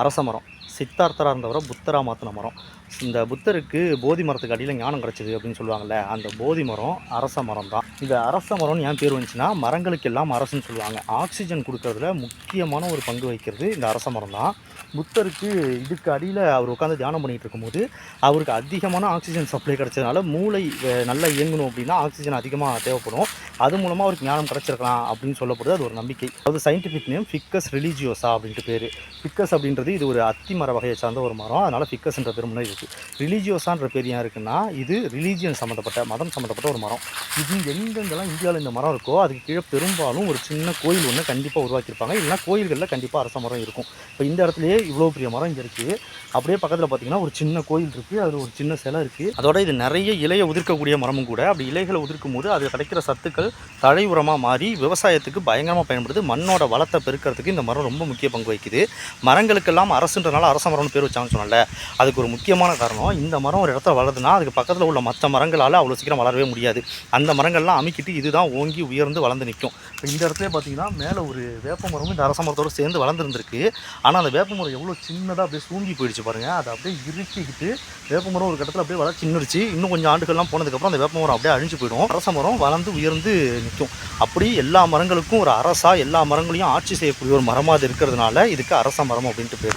அரச மரம் சித்தார்த்தராக இருந்தவரை புத்தராக மாற்றின மரம். இந்த புத்தருக்கு போதி மரத்துக்கு அடியில் ஞானம் கிடச்சிது அப்படின்னு சொல்லுவாங்கல்ல அந்த போதி மரம் அரச மரம் தான் இந்த அரச மரம்னு ஏன் பேர் வந்துச்சுன்னா மரங்களுக்கு எல்லாம் அரசுன்னு சொல்லுவாங்க. ஆக்சிஜன் கொடுக்கறதுல முக்கியமான ஒரு பங்கு வகிக்கிறது இந்த அரச மரம் தான் புத்தருக்கு இதுக்கு அடியில் அவர் உட்காந்து தியானம் பண்ணிகிட்டு இருக்கும்போது அவருக்கு அதிகமான ஆக்சிஜன் சப்ளை கிடச்சதுனால மூளை நல்லா இயங்கணும் அப்படின்னா ஆக்சிஜன் அதிகமாக தேவைப்படும். அது மூலமாக அவருக்கு ஞானம் கிடச்சிருக்கலாம் அப்படின்னு சொல்லப்படுது. அது ஒரு நம்பிக்கை. அதாவது சயின்டிஃபிக் நேம் ஃபிக்கஸ் ரிலீஜியோசா அப்படின்ட்டு பேர். ஃபிக்கஸ் அப்படின்றது இது ஒரு அத்தி மர வகையை சார்ந்த ஒரு மரம். அதனால் ஃபிக்கஸ்ன்ற பேர் முன்னாடி இருக்குது ரிலீஜியோசான்ற பேர் ஏன் இருக்குன்னா இது ரிலீஜியன் சம்மந்தப்பட்ட மதம் சம்மந்தப்பட்ட ஒரு மரம். இது எங்கெங்கெல்லாம் இந்தியாவில் இந்த மரம் இருக்கோ அதுக்கு கீழே பெரும்பாலும் ஒரு சின்ன கோயில் ஒன்று கண்டிப்பாக உருவாக்கியிருப்பாங்க. இல்லைன்னா கோயில்களில் கண்டிப்பாக அரச மரம் இருக்கும். இப்போ இந்த இடத்துலயே இவ்வளோ பெரிய மரம் இங்கே இருக்குது அப்படியே பக்கத்தில் பார்த்தீங்கன்னா ஒரு சின்ன கோயில் இருக்குது அதில் ஒரு சின்ன சிலை இருக்குது அதோட இது நிறைய இலையை உதிர்க்கக்கூடிய மரமும் கூட. அப்படி இலைகளை உதிர்க்கும் போது அது கிடைக்கிற சத்துக்கள் தழை உரமாக மாறி விவசாயத்துக்கு பயங்கரமாக பயன்படுது. மண்ணோட வளத்தை பெருக்கிறதுக்கு இந்த மரம் ரொம்ப முக்கிய பங்கு வகிக்குது. மரங்களுக்கெல்லாம் அரசுன்றனால அரச மரம்னு பேர் வச்சாங்கன்னு சொன்னல அதுக்கு ஒரு முக்கியமான காரணம் இந்த மரம் ஒரு இடத்துல வளருதுன்னா அதுக்கு பக்கத்தில் உள்ள மற்ற மரங்களால் அவ்வளோ சீக்கிரம் வளரவே முடியாது. அந்த மரங்கள்லாம் அமைக்கிட்டு இதுதான் ஓங்கி உயர்ந்து வளர்ந்து நிற்கும். இப்போ இந்த இடத்துல பார்த்தீங்கன்னா மேலே ஒரு வேப்ப மரமும் இந்த அரச மரத்தோடு சேர்ந்து வளர்ந்துருந்துருக்கு. ஆனால் அந்த வேப்ப மரம் எவ்வளோ சின்னதாக அப்படியே சூங்கி போயிடுச்சு பாருங்கள் அதை அப்படியே இறுக்கிக்கிட்டு வேப்ப மரம் ஒரு கட்டத்தில் அப்படியே வளர்ச்சி நின்றுச்சு இன்னும் கொஞ்சம் ஆண்டுகள்லாம் போனதுக்கப்புறம் அந்த வேப்ப மரம் அப்படியே அழிஞ்சு போயிடும். அரச மரம் வளர்ந்து உயர்ந்து நிற்கும். அப்படி எல்லா மரங்களுக்கும் ஒரு அரசா எல்லா மரங்களையும் ஆட்சி செய்யக்கூடிய ஒரு மரமாக அது இருக்கிறதுனால இதுக்கு அரச மரம் அப்படின்ட்டு பேர்.